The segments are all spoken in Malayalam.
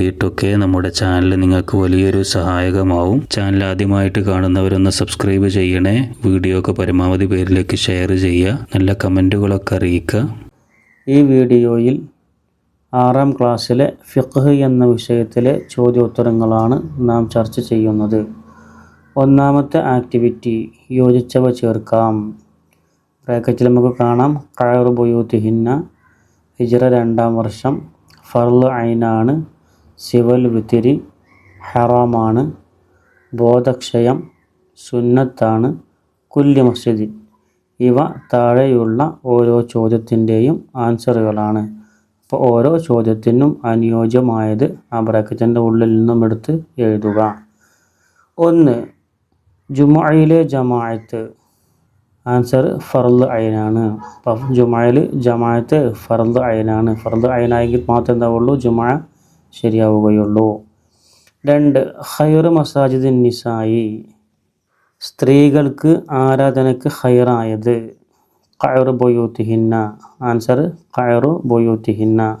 വേണ്ടിയിട്ടൊക്കെ നമ്മുടെ ചാനൽ നിങ്ങൾക്ക് വലിയൊരു സഹായകമാവും. ചാനൽ ആദ്യമായിട്ട് കാണുന്നവരൊന്ന് സബ്സ്ക്രൈബ് ചെയ്യണേ. വീഡിയോ ഒക്കെ പരമാവധി പേരിലേക്ക് ഷെയർ ചെയ്യുക. നല്ല കമന്റുകളൊക്കെ അറിയിക്കുക. ഈ വീഡിയോയിൽ ആറാം ക്ലാസ്സിലെ ഫിഖ് എന്ന വിഷയത്തിലെ ചോദ്യോത്തരങ്ങളാണ് നാം ചർച്ച ചെയ്യുന്നത്. ഒന്നാമത്തെ ആക്ടിവിറ്റി യോജിച്ചവ ചേർക്കാം. ബ്രാക്കറ്റിൽ നമുക്ക് കാണാം. കയറു ബൊയൂത്തിഹിന്ന ഹിജറ രണ്ടാം വർഷം ഫർൾ ഐനാണ്. സിവൽ വിത്തിരി ഹറാമാണ്. ബോധക്ഷയം സുന്നത്താണ് കുല്യ മസ്ജിദ്. ഇവ താഴെയുള്ള ഓരോ ചോദ്യത്തിന്റെയും ആൻസറുകളാണ്. അപ്പോൾ ഓരോ ചോദ്യത്തിനും അനുയോജ്യമായത് ആ ബ്രാക്കറ്റിന്റെ ഉള്ളിൽ നിന്നും എടുത്ത് എഴുതുക. ഒന്ന് ജുമയിലെ ജമായത്ത് ആൻസർ ഫർദ് അയനാണ്. അപ്പം ജുമയിൽ ജമായത്ത് ഫർദ് അയനാണ്. ഫർദ് അയനായെങ്കിൽ മാത്രമേ എന്താവുള്ളൂ? ജുമ ശരിയാവുകയുള്ളൂ. രണ്ട് ഹൈർ മസാജിദ് നിസായി. സ്ത്രീകൾക്ക് ആരാധനയ്ക്ക് ഹൈറായത് കയറു ബൊയൂത്തിഹിന്ന. ആൻസർ കയറു ബൊയൂത്തിഹിന്ന.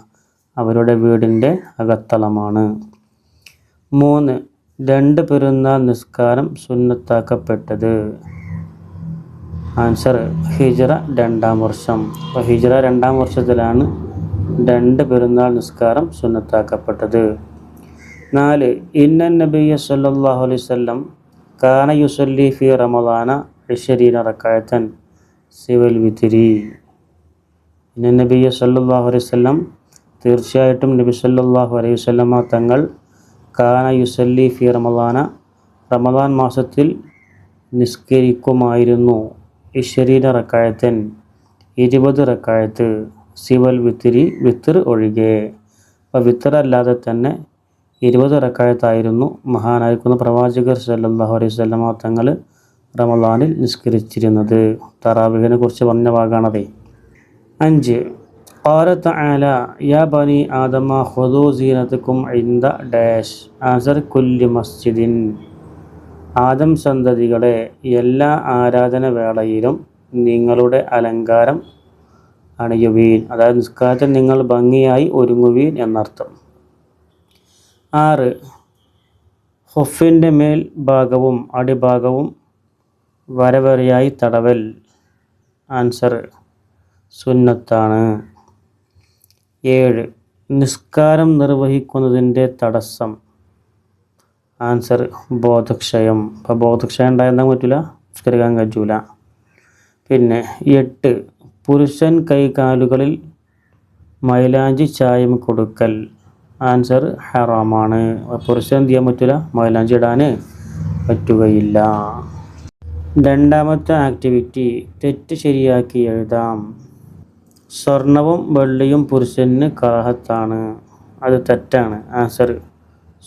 അവരുടെ വീടിന്റെ അകത്തളമാണ്. മൂന്ന് രണ്ട് പെരുന്നാൾ നിസ്കാരം സുന്നത്താക്കപ്പെട്ടത്. ആൻസർ ഹിജറ രണ്ടാം വർഷം. അപ്പോൾ ഹിജറ രണ്ടാം വർഷത്തിലാണ് രണ്ട് പെരുന്നാൾ നിസ്കാരം സുന്നത്താക്കപ്പെട്ടത്. നാല് ഇന്നൻ നബിയ സല്ലല്ലാഹു അലൈഹി വസല്ലം കാന യുസല്ലി ഫി റമദാന ഇഷരീന റക്കായത്തൻ സിവൽ വിതിരി ഇന്നൻ നബിയ സല്ലല്ലാഹു അലൈഹി വസല്ലം തീർച്ചയായിട്ടും നബി സല്ലാഹു അലൈഹി വസല്ലമ തങ്ങൾ കാന യുസല്ലി ഫി റമദാന റമദാൻ മാസത്തിൽ നിസ്കരിക്കുമായിരുന്നു. ഇഷരീന റക്കായത്തൻ ഇരുപത് റക്കായത്ത്. സിവൽ വിത്തിരി വിത്തർ ഒഴികെ അപ്പോൾ വിത്തർ അല്ലാതെ തന്നെ ഇരുപത് റക്കായത്തായിരുന്നു മഹാനായിരിക്കുന്ന പ്രവാചകർ സല്ലല്ലാഹു അലൈഹി വസല്ലമ തങ്ങൾ റമദാനിൽ നിസ്കരിച്ചിരുന്നത് തറാവിഹിനെ കുറിച്ച് പറഞ്ഞ ഭാഗമാണതേ അഞ്ച് قال تعالى يا بني آدم خذوا زينتكم عند ഡാഷ് ആസർ കുല്ലി മസ്ജിദിൻ ആദം സന്തതികളെ എല്ലാ ആരാധന വേളയിലും നിങ്ങളുടെ അലങ്കാരം അണിയുവീൻ അതായത് നിസ്കാരത്തിൽ നിങ്ങൾ ഭംഗിയായി ഒരുങ്ങുവീൻ എന്നർത്ഥം. ആറ് ഹൊഫിന്റെ മേൽ ഭാഗവും അടിഭാഗവും വരവരയായി തടവൽ. ആൻസർ സുന്നത്താണ്. ഏഴ് നിസ്കാരം നിർവഹിക്കുന്നതിന്റെ തടസ്സം. ആൻസർ ബോധക്ഷയം. അപ്പോൾ ബോധക്ഷയം ഉണ്ടായിരുന്നാൽ പറ്റില്ല നിസ്കരിക്കാൻ കഴിയൂല. പിന്നെ എട്ട് പുരുഷൻ കൈകാലുകളിൽ മൈലാഞ്ചി ചായം കൊടുക്കൽ. ആൻസർ ഹറാമാണ്. പുരുഷൻ എന്ത് ചെയ്യാൻ പറ്റില്ല മൈലാഞ്ചി ഇടാൻ പറ്റുകയില്ല. രണ്ടാമത്തെ ആക്ടിവിറ്റി തെറ്റ് ശരിയാക്കി എഴുതാം. സ്വർണവും വെള്ളിയും പുരുഷന് കറാഹത്താണ് അത് തെറ്റാണ്. ആൻസർ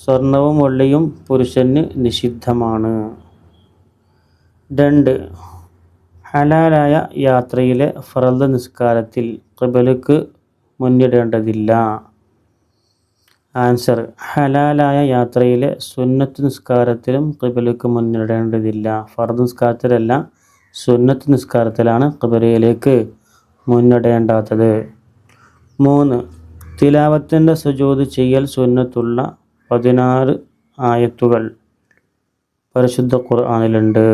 സ്വർണവും വെള്ളിയും പുരുഷന് നിഷിദ്ധമാണ്. രണ്ട് ഹലാലായ യാത്രയിലെ ഫറദ് നിസ്കാരത്തിൽ ഖിബലക്ക് മുന്നിടേണ്ടതില്ല. ആൻസർ ഹലാലായ യാത്രയിലെ സുന്നത്ത് നിസ്കാരത്തിലും ഖിബലക്ക് മുന്നിടേണ്ടതില്ല. ഫറദ് നിസ്കാരത്തിലല്ല സുന്നത്ത് നിസ്കാരത്തിലാണ് ഖിബലയിലേക്ക് മുന്നിടേണ്ടാത്തത്. മൂന്ന് തിലാവത്തിന്റെ സുജോത് ചെയ്യൽ സുന്നത്തുള്ള പതിനാറ് ആയത്തുകൾ പരിശുദ്ധ ഖുർആാനിലുണ്ട്.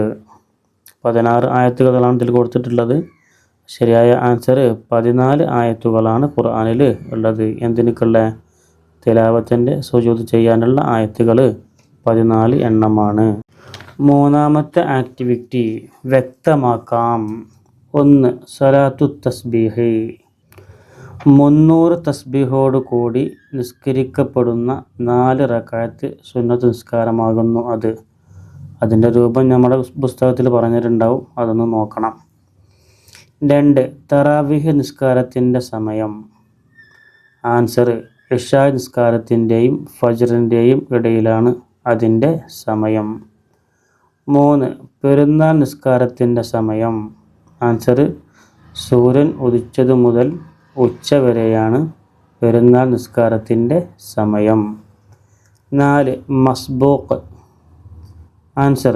പതിനാറ് ആയത്തുകളാണ് ഇതിൽ കൊടുത്തിട്ടുള്ളത്. ശരിയായ ആൻസർ പതിനാല് ആയത്തുകളാണ് ഖുർആാനിൽ ഉള്ളത്. എന്തിനൊക്കെയുള്ള തിലാവത്തിന്റെ സുജൂത് ചെയ്യാനുള്ള ആയത്തുകൾ പതിനാല് എണ്ണമാണ്. മൂന്നാമത്തെ ആക്ടിവിറ്റി വ്യക്തമാക്കാം. ഒന്ന് സലാത്തു തസ്ബീഹ്. മുന്നൂറ് തസ്ബീഹോട് കൂടി നിസ്കരിക്കപ്പെടുന്ന നാല് റക്കായത്ത് സുന്നത്ത് നിസ്കാരമാകുന്നു അത്. അതിന്റെ രൂപം നമ്മുടെ പുസ്തകത്തിൽ പറഞ്ഞിട്ടുണ്ടാവും. അതൊന്ന് നോക്കണം. രണ്ട് തറാവിഹ് നിസ്കാരത്തിന്റെ സമയം. ആൻസർ ഇഷ നിസ്കാരത്തിന്റെയും ഫജറിന്റെയും ഇടയിലാണ് അതിന്റെ സമയം. മൂന്ന് പെരുന്നാൾ നിസ്കാരത്തിന്റെ സമയം. ആൻസർ സൂര്യൻ ഉദിച്ചതു മുതൽ ഉച്ച വരെയാണ് പെരുന്നാൾ നിസ്കാരത്തിന്റെ സമയം. നാല് മസ്ബൂക്ക് ആൻസർ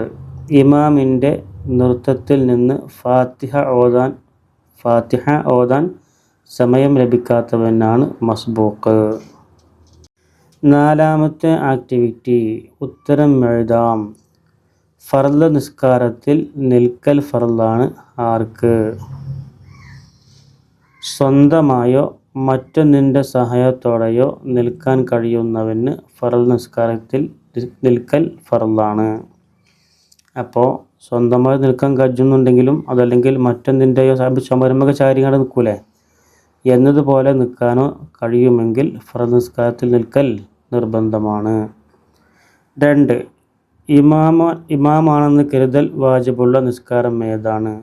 ഇമാമിന്റെ നൃത്തത്തിൽ നിന്ന് ഫാത്തിഹ ഓതാൻ ഫാത്തിഹ ഓതാൻ സമയം ലഭിക്കാത്തവനാണ് മസ്ബൂക്ക്. നാലാമത്തെ ആക്ടിവിറ്റി ഉത്തരം എഴുതാം. ഫർദ് നിസ്കാരത്തിൽ നിൽക്കൽ ഫർദാണ് ആർക്ക്? സ്വന്തമായോ മറ്റൊന്നിന്റെ സഹായത്തോടെയോ നിൽക്കാൻ കഴിയുന്നവന് ഫറൽ നിസ്കാരത്തിൽ നിൽക്കൽ ഫറലാണ് അപ്പോൾ സ്വന്തമായി നിൽക്കാൻ കഴിയുന്നുണ്ടെങ്കിലും അതല്ലെങ്കിൽ മറ്റെന്തിന്റെയോ സംരംഭക ചാരികളെ നിൽക്കൂലേ? എന്നതുപോലെ നിൽക്കാനോ കഴിയുമെങ്കിൽ നിസ്കാരത്തിൽ നിൽക്കൽ നിർബന്ധമാണ്. രണ്ട് ഇമാമ ഇമാമാണെന്ന് കരുതൽ വാജിബുള്ള നിസ്കാരം ഏതാണ്?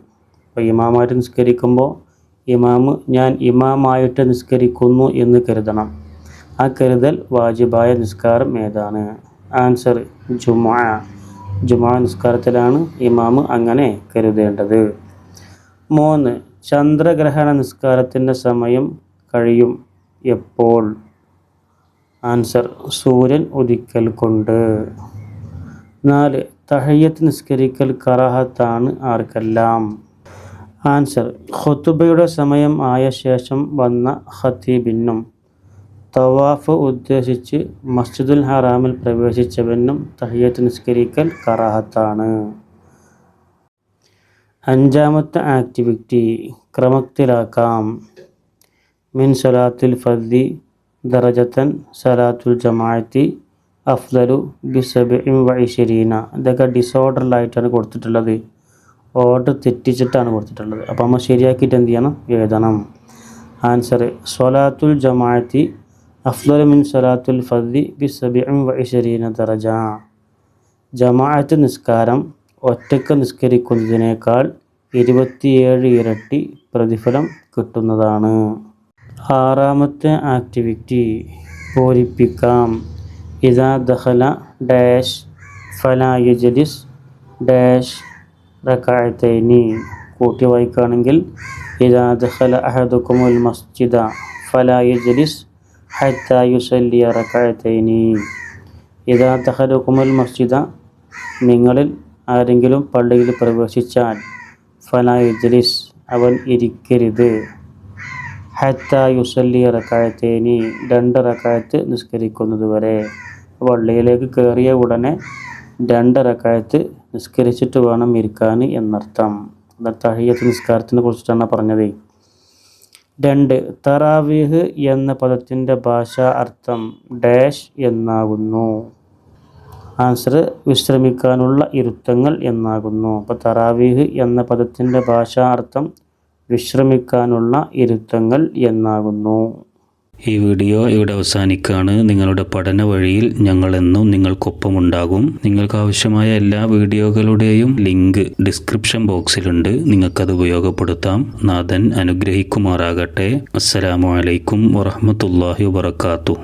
അപ്പോൾ ഇമാമായിട്ട് നിസ്കരിക്കുമ്പോൾ ഇമാമ് ഞാൻ ഇമാമായിട്ട് നിസ്കരിക്കുന്നു എന്ന് കരുതണം. ആ കരുതൽ വാജിബായ നിസ്കാരം ഏതാണ്? ആൻസർ ജുമാ ജുമാ നിസ്കാരത്തിലാണ് ഇമാമ് അങ്ങനെ കരുതേണ്ടത്. മൂന്ന് ചന്ദ്രഗ്രഹണ നിസ്കാരത്തിന്റെ സമയം കഴിയും എപ്പോൾ? ആൻസർ സൂര്യൻ ഉദിക്കൽ കൊണ്ട്. നാല് തഹയ്യത്ത് നിസ്കരിക്കൽ കറാഹത്താണ് ആർക്കെല്ലാം? ആൻസർ ഖുത്തുബയുടെ സമയം ആയ ശേഷം വന്ന ഖത്തീബിനും. തവാഫ് ഉദ്ദേശിച്ച് മസ്ജിദുൽ ഹറാമിൽ പ്രവേശിച്ചവനും തഹിയത്ത് നിസ്കരിക്കൽ കറാഹത്താണ്. അഞ്ചാമത്തെ ആക്ടിവിറ്റി ക്രമത്തിലാക്കാം. മിൻ സലാത്തുൽ ഫർദി ദറജത്തൻ സലാത്തുൽ ജമാഅത്തി അഫ്ദലു ബിസബിം വൈശരീന ഇതൊക്കെ ഡിസോർഡറിലായിട്ടാണ് കൊടുത്തിട്ടുള്ളത്. ഓർഡർ തെറ്റിച്ചിട്ടാണ് കൊടുത്തിട്ടുള്ളത്. അപ്പോൾ നമ്മൾ ശരിയാക്കിയിട്ട് എന്ത് ചെയ്യണം? എഴുതണം. ആൻസർ സൊലാത്തുൽ ജമാഅത്തി അഫ്ദൽ മിൻ സ്വലാത്തുൽ ഫദ്ദി ബി സബിഅം വൈശരീന ദറജ. ജമാഅത്ത് നിസ്കാരം ഒറ്റയ്ക്ക് നിസ്കരിക്കുന്നതിനേക്കാൾ ഇരുപത്തിയേഴ് ഇരട്ടി പ്രതിഫലം കിട്ടുന്നതാണ്. ആറാമത്തെ ആക്ടിവിറ്റി പൂരിപ്പിക്കാം. ഇതാ ദഹല ഡാഷ് ഫലായുജലിസ് ഡാഷ് റക്കായത്തൈനി കൂട്ടി വായിക്കുകയാണെങ്കിൽ ഇതാ ദഹല അഹദുക്കുമുൽ മസ്ജിദ ഫലാ യജ്ലിസ് ഹത്ത യുസല്ലിയ റക്കായത്തൈനി ഇതാ ദഖലുക്കുമുൽ മസ്ജിദ നിങ്ങളിൽ ആരെങ്കിലും പള്ളിയിൽ പ്രവേശിച്ചാൽ ഫല യജ്ലിസ് അവൻ ഇരിക്കരുത്. ഹത്ത യുസല്ലി റക്കായത്തേനി രണ്ട് റക്കായത്ത് നിസ്കരിക്കുന്നത് വരെ. പള്ളിയിലേക്ക് കയറിയ ഉടനെ രണ്ട് റക്കായത്ത് നിസ്കരിച്ചിട്ട് വേണം ഇരിക്കാൻ എന്നർത്ഥം. തഹിയത്ത് നിസ്കാരത്തിനെ കുറിച്ചിട്ടാണ് പറഞ്ഞത്. രണ്ട്. തറാവീഹ് എന്ന പദത്തിന്റെ ഭാഷാ അർത്ഥം ഡാഷ് എന്നാകുന്നു. ആൻസർ വിശ്രമിക്കാനുള്ള ഇരുത്തങ്ങൾ എന്നാകുന്നു. അപ്പോൾ തറാവീഹ് എന്ന പദത്തിന്റെ ഭാഷാ അർത്ഥം വിശ്രമിക്കാനുള്ള ഇരുത്തങ്ങൾ എന്നാകുന്നു. ഈ വീഡിയോ ഇവിടെ അവസാനിക്കുകയാണ്. നിങ്ങളുടെ പഠന വഴിയിൽ ഞങ്ങളെന്നും നിങ്ങൾക്കൊപ്പമുണ്ടാകും. നിങ്ങൾക്ക് ആവശ്യമായ എല്ലാ വീഡിയോകളുടെയും ലിങ്ക് ഡിസ്ക്രിപ്ഷൻ ബോക്സിലുണ്ട്. നിങ്ങൾക്കത് ഉപയോഗപ്പെടുത്താം. നാഥൻ അനുഗ്രഹിക്കുമാറാകട്ടെ. അസ്സലാമു അലൈക്കും വറഹമത്തല്ലാഹി വബർക്കാത്തു